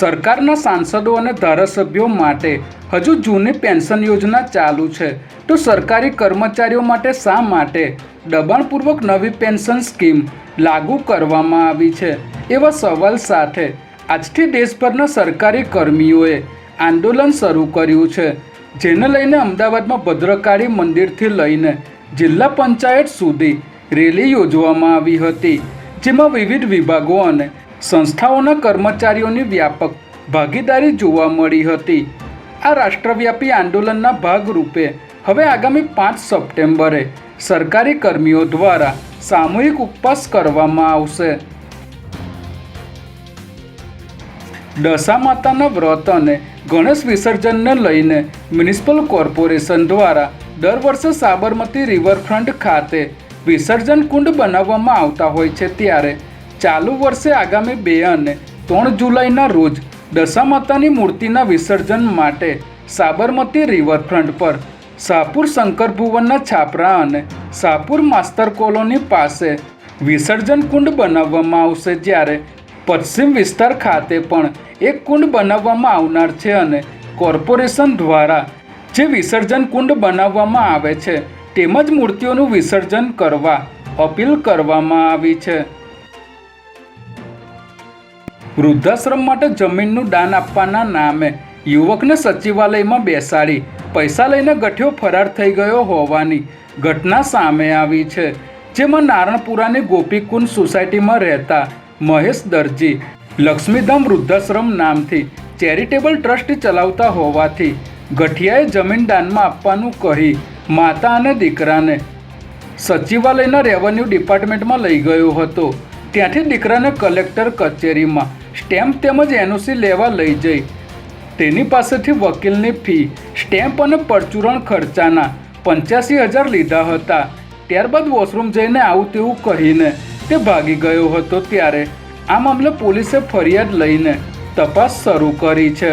સરકારના સાંસદો અને ધારાસભ્યો માટે હજુ જૂની પેન્શન યોજના ચાલુ છે. તો સરકારી કર્મચારીઓ માટે શા માટે દબાણપૂર્વક નવી પેન્શન સ્કીમ લાગુ કરવામાં આવી છે? એવા સવાલ સાથે આજથી દેશભરના સરકારી કર્મીઓએ આંદોલન શરૂ કર્યું છે. જેને લઈને અમદાવાદમાં ભદ્રકાળી મંદિરથી લઈને જિલ્લા પંચાયત સુધી રેલી યોજવામાં આવી હતી. જેમાં વિવિધ વિભાગો અને સંસ્થાઓના કર્મચારીઓની વ્યાપક ભાગીદારી જોવા મળી હતી. આ રાષ્ટ્રવ્યાપી આંદોલનના ભાગરૂપે હવે આગામી પાંચ સપ્ટેમ્બરે સરકારી કર્મીઓ દ્વારા સામૂહિક ઉપવાસ કરવામાં આવશે. દશા માતાના વ્રત અને ગણેશ વિસર્જનને લઈને મ્યુનિસિપલ કોર્પોરેશન દ્વારા દર વર્ષે સાબરમતી રિવરફ્રન્ટ ખાતે વિસર્જન કુંડ બનાવવામાં આવતા હોય છે ત્યારે ચાલુ વર્ષે આગામી બે અને ત્રણ જુલાઈના રોજ દશા માતાની મૂર્તિના વિસર્જન માટે સાબરમતી રિવરફ્રન્ટ પર સાપુર શંકર ભુવનના છાપરા અને સાપુર માસ્તર કોલોની પાસે વિસર્જન કુંડ બનાવવામાં આવશે જ્યારે પશ્ચિમ વિસ્તાર ખાતે પણ એક કુંડ બનાવવામાં આવનાર છે અને કોર્પોરેશન દ્વારા જે વિસર્જન કુંડ બનાવવામાં આવે છે, તેમજ મૂર્તિઓનું વિસર્જન કરવા અપીલ કરવામાં આવી છે. વૃદ્ધાશ્રમ માટે જમીનનું દાન આપવાના નામે યુવકને સચિવાલયમાં બેસાડી પૈસા લઈને ગઠિયો ફરાર થઈ ગયો હોવાની ઘટના સામે આવી છે, જેમાં નારણપુરાની ગોપીકુંડ સોસાયટીમાં રહેતા મહેશ દરજી લક્ષ્મીધામ વૃદ્ધાશ્રમ નામથી ચેરિટેબલ ટ્રસ્ટ ચલાવતા હોવાથી ગઠિયાએ જમીન દાનમાં આપવાનું કહી માતા અને દીકરાને સચિવાલયના રેવન્યુ ડિપાર્ટમેન્ટમાં લઈ ગયો હતો. ત્યાંથી દીકરાને કલેક્ટર કચેરીમાં સ્ટેમ્પ તેમજ એનઓસી લેવા લઈ જઈ. તેની પાસેથી વકીલની ફી, સ્ટેમ્પ અને પરચુરણ ખર્ચાના પંચ્યાસી હજાર લીધા હતા. ત્યારબાદ વોશરૂમ જઈને આવું તેવું કહીને તે ભાગી ગયો હતો ત્યારે આ મામલે પોલીસે ફરિયાદ લઈને તપાસ શરૂ કરી છે.